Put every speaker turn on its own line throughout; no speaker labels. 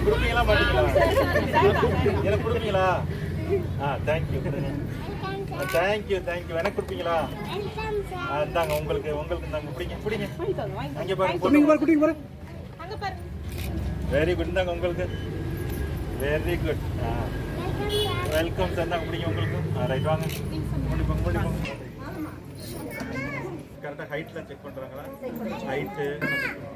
எனக்கு கொடுப்பீங்களா? மாட்டீங்களா எனக்கு கொடுப்பீங்களா? ஆ தேங்க்யூ தேங்க்யூ தேங்க்யூ எனக்கு கொடுப்பீங்களா? இந்தாங்க உங்களுக்கு உங்களுக்கு இந்தாங்க பிடிங்க பிடிங்க. அங்கே பாருங்க
குட்டிங்க பாரு குட்டிங்க பாரு.
வெரி குட் இந்தாங்க உங்களுக்கு. வெரி குட் ஆ. வெல்கம் சார் இந்தாங்க பிடிங்க உங்களுக்கு. ஆ ரைட் வாங்க. முடி போங்க முடி போங்க. கரெக்டாக ஹைட்லாம் செக் பண்ணுறாங்களா ஹைட்டு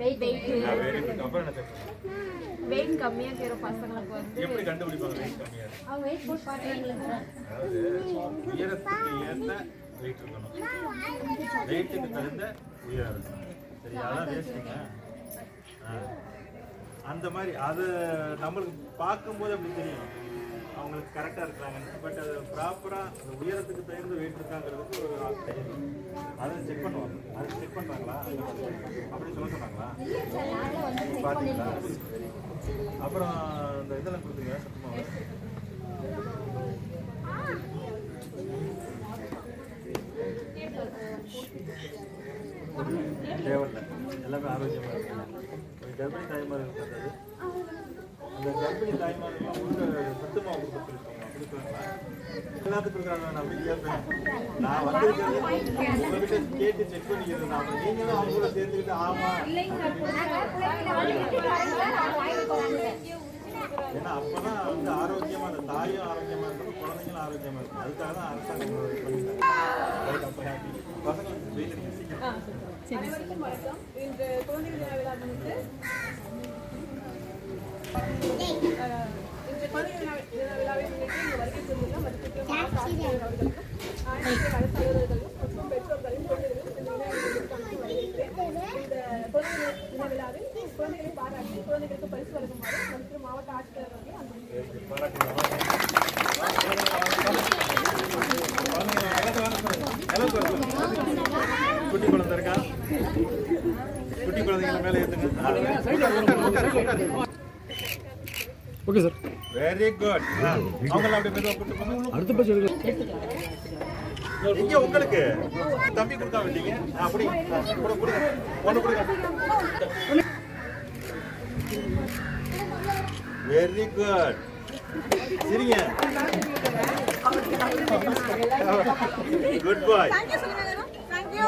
வெரி குட் அப்புறம் என்ன செக் பண்ணுறாங்க
வெயிட் கம்மியா இருக்கிற பசங்களுக்கு வந்து
எப்படி கண்டுபிடிப்பாங்க வெயிட் கம்மியாக இருக்கு?
அவங்க வெயிட் போட்டு பாக்குறாங்களா
அதாவது உயரத்துக்கு ஏற்ற வெயிட் இருக்கணும். வெயிட்டுக்கு தகுந்த உயரம் இருக்கணும். சரி அதான் அந்த மாதிரி அது நம்மளுக்கு பார்க்கும்போது அப்படி தெரியும்? அவங்களுக்கு கரெக்டாக இருக்கிறாங்க. பட் அது ப்ராப்பராக அந்த உயரத்துக்கு தகுந்த வெயிட் இருக்காங்கிறதுக்கு ஒரு ஆள் தெரியும் அதை செக் பண்ணுவாங்க அதை செக் பண்ணுறாங்களா அப்படி சொல்ல சொன்னாங்களா? பார்த்தீங்களா அப்புறம் இந்த இதெல்லாம் கொடுத்துருங்க சத்தமாக தேவையில்லை. எல்லாமே ஆரோக்கியமாக இருக்கு கர்ப்பிணி தாய்மார் இருக்கிறது அந்த கர்ப்பிணி தாய்மாரெல்லாம் உள்ள சத்து மாவு கொடுத்துருக்காங்க கொடுக்குறாங்களா எல்லாத்துக்கும் கொடுக்குறாங்க. நான் அப்படி கேட்பேன். நான் வந்திருக்கிறது உங்ககிட்ட கேட்டு செக் பண்ணிக்கிறது நான் நீங்களும் அவங்க கூட சேர்த்துக்கிட்டு ஆமா. ஏன்னா அப்பதான் வந்து ஆரோக்கியமா அந்த தாயும் ஆரோக்கியமா இருக்கணும் குழந்தைங்களும் ஆரோக்கியமா இருக்கும் அதுக்காக தான் அரசாங்கம் பண்ணிட்டாங்க. பசங்களுக்கு வெயிட் அடிக்க சீக்கிரம்.
அனைவருக்கும் குழந்தைகள் விழா முன்னிட்டு இன்று குழந்தைகள் விழாவை முன்னிட்டு இங்கு வருகை புரிந்துள்ள மதிப்பிற்குரிய மாவட்ட ஆட்சியர் அவர்களுக்கும் அனைத்து அரசு அலுவலர்களுக்கும் மற்றும் இந்த விழாவிற்கு இந்த தின விழாவில் குழந்தைகளை பாராட்டி குழந்தைகளுக்கு பரிசு வழங்குமாறு மாவட்ட ஆட்சியர் அவர்களை
குட்டி குழந்தை இருக்கா? குட்டி குழந்தைங்க மேலே ஏற்றுங்க
ஓகே சார்
வெரி குட் அவங்கள அப்படியே மெதுவா கூட்டு போங்க.
அடுத்த பேச்சு எடுக்கலாம்
இங்க உங்களுக்கு தம்பி கொடுத்தா வந்தீங்க. அப்படி. கூட கொடுங்க. ஒண்ணு கொடுங்க. வெரி குட் சரிங்க. குட் பாய்
தேங்க்யூ சொல்லுங்க தேங்க்யூ